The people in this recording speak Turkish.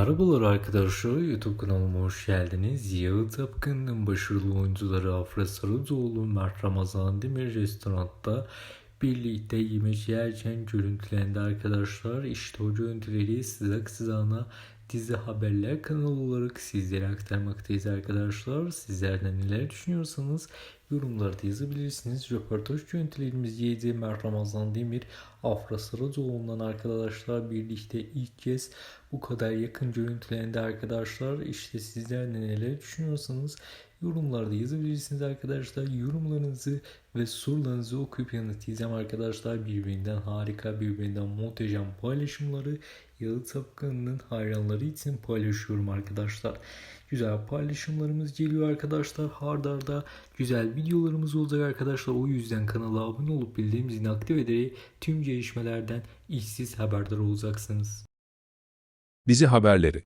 Merhabalar arkadaşlar, YouTube kanalıma hoş geldiniz. Yağı Tapkın'ın başarılı oyuncuları Afra Sarıcıoğlu, Mert Ramazan Demir restoranda birlikte yemek yerken görüntülendi arkadaşlar. İşte o görüntüleri sıcak sıcağına dizi haberler kanalı olarak sizlere aktarmaktayız arkadaşlar. Sizlerden neler düşünüyorsanız yorumlarda yazabilirsiniz. Röportaj görüntülerimiz yedi Mert Ramazan Demir, Afra Sarıcıoğlu'ndan arkadaşlar birlikte ilk kez bu kadar yakın görüntülendi arkadaşlar. İşte sizler neler düşünüyorsanız yorumlarda yazabilirsiniz arkadaşlar. Yorumlarınızı ve sorularınızı okuyup yanıtlayacağım arkadaşlar. Birbirinden harika, birbirinden muhteşem paylaşımları Yalı Tapkanı'nın hayranları için paylaşıyorum arkadaşlar. Güzel paylaşımlarımız geliyor arkadaşlar. Hardarda güzel videolarımız olacak arkadaşlar. O yüzden kanala abone olup bildiğim zilini aktif ederek tüm gelişmelerden işsiz haberdar olacaksınız. Dizi haberleri